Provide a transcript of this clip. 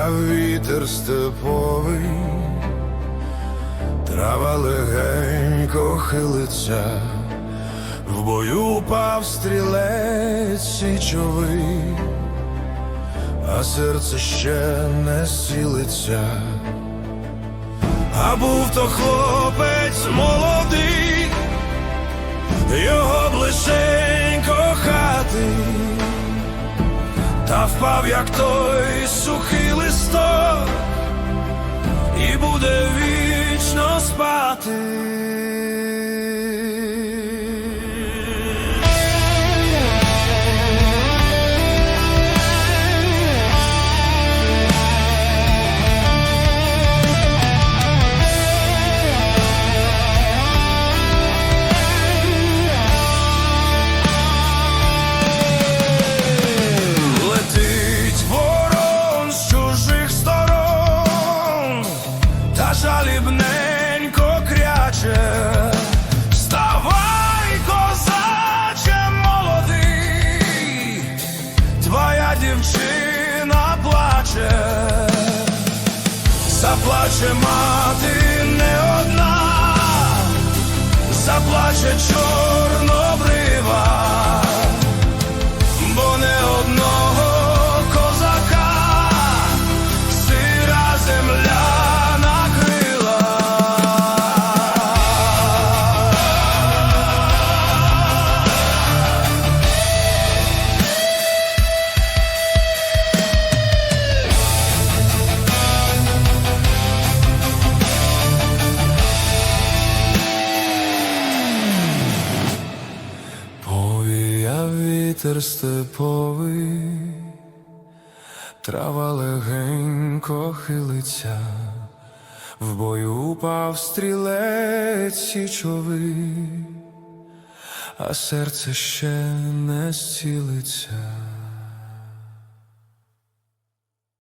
Повіяв вітер степовий, трава легенько хилиться, в бою упав стрілець січовий, а серце ще не сілиться. А був то хлопець молодий, його блишенько та впав, як той сухий листок, і буде вічно жалібненько кряче. Вставай, козаче молодий, твоя дівчина плаче, заплаче мати не одна, заплаче чорнобрива вітер степовий, трава легенько хилиться, в бою упав стрілець січовий, а серце ще не зцілиться.